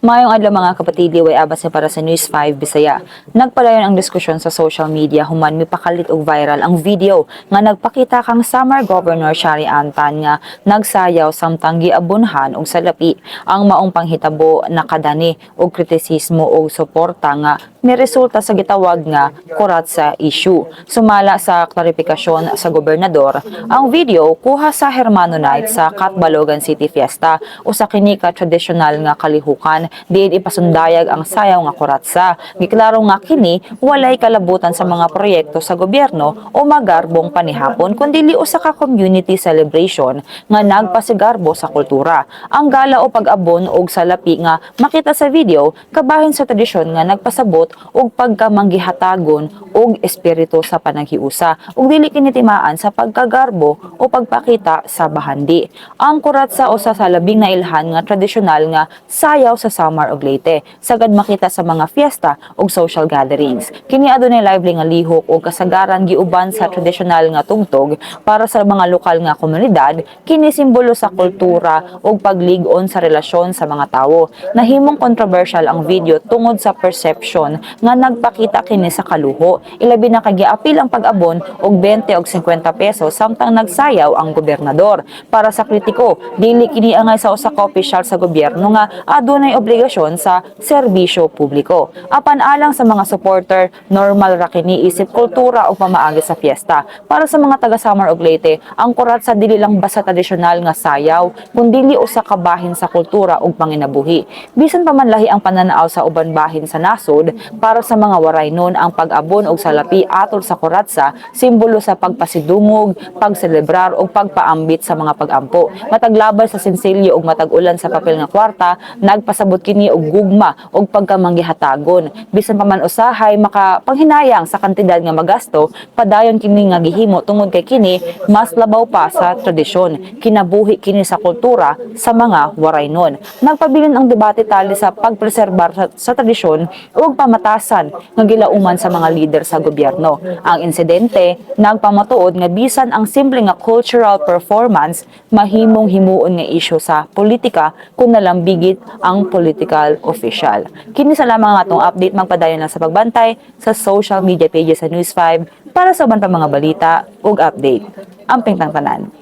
Mayong adlaw mga kapatid, way abas para sa News 5 Bisaya. Nagpadayon ang diskusyon sa social media human mipakalit og viral ang video nga nagpakita kang Samar Governor Shari Antan nga nagsayaw samtang giabunhan og salapi ang maong panghitabo nakadani og kritisismo og suporta nga miresulta sa gitawag nga kurat sa issue. Sumala sa klarifikasyon sa gobernador, ang video kuha sa Hermano Night sa Katbalogan City Fiesta o sa kinika tradisyonal nga kalihukan diin ipasundayag ang sayaw nga kuratsa. Giklaro nga kini walay kalabutan sa mga proyekto sa gobyerno o magarbong panihapon kundi usa ka community celebration nga nagpasigarbo sa kultura. Ang gala o pag-abon og salapi nga makita sa video kabahin sa tradisyon nga nagpasabot og pagkamanggihatagon og espiritu sa panaghiusa ug dili kini timaan sa pagkagarbo o pagpakita sa bahandi. Ang kuratsa o sa salabing na ilhan nga tradisyonal nga sayaw sa Samar ug Leyte sagad makita sa mga fiesta ug social gatherings. Kini adunay lively nga lihok ug kasagaran giuban sa tradisyonal nga tungtog para sa mga lokal nga komunidad kini simbolo sa kultura ug paglig-on sa relasyon sa mga tawo. Nahimong controversial ang video tungod sa perception nga nagpakita kini sa kaluho. Ilabi na kagiapil ang pag-abon og 20 og 50 pesos samtang nagsayaw ang gobernador. Para sa kritiko, dili kini angay sa usa ka opisyal sa gobyerno nga adunay obligasyon sa serbisyo publiko. Apan alang sa mga supporter, normal ra kini isip kultura o pamaagi sa fiesta. Para sa mga taga Samar ug Leyte, ang kurat sa dili lang basta tradisyonal nga sayaw, kundi usa ka bahin sa kultura ug panginabuhi. Bisan pa man lahi ang pananaaw sa uban bahin sa nasod, para sa mga waray nun ang pag-abon og salapi atol sa kuratsa, simbolo sa pagpasidungog, pagselebrar ug pagpaambit sa mga pag-ampo. Mataglabay sa sinsilyo ug matag-ulan sa papel nga kwarta, nagpasabot kini og gugma ug pagkamanggihatagon. Bisan pa man usahay makapanghinayang sa kantidad nga magasto, padayon kini nga gihimo tungod kay kini mas labaw pa sa tradisyon. Kinabuhi kini sa kultura sa mga waray nun. Nagpabilin ang debate tali sa pagpreserbar sa, sa tradisyon ug pamatasan nga gilauman sa mga leader sa gobyerno. Ang insidente nagpamatuod nga bisan ang simple nga cultural performance mahimong himuon nga isyu sa politika kung nalambigit ang political official. Kini sa lamang nga atong update magpadayon lang sa pagbantay sa social media pages sa News 5 para sa uban pa mga balita ug update. Amping tang tanan.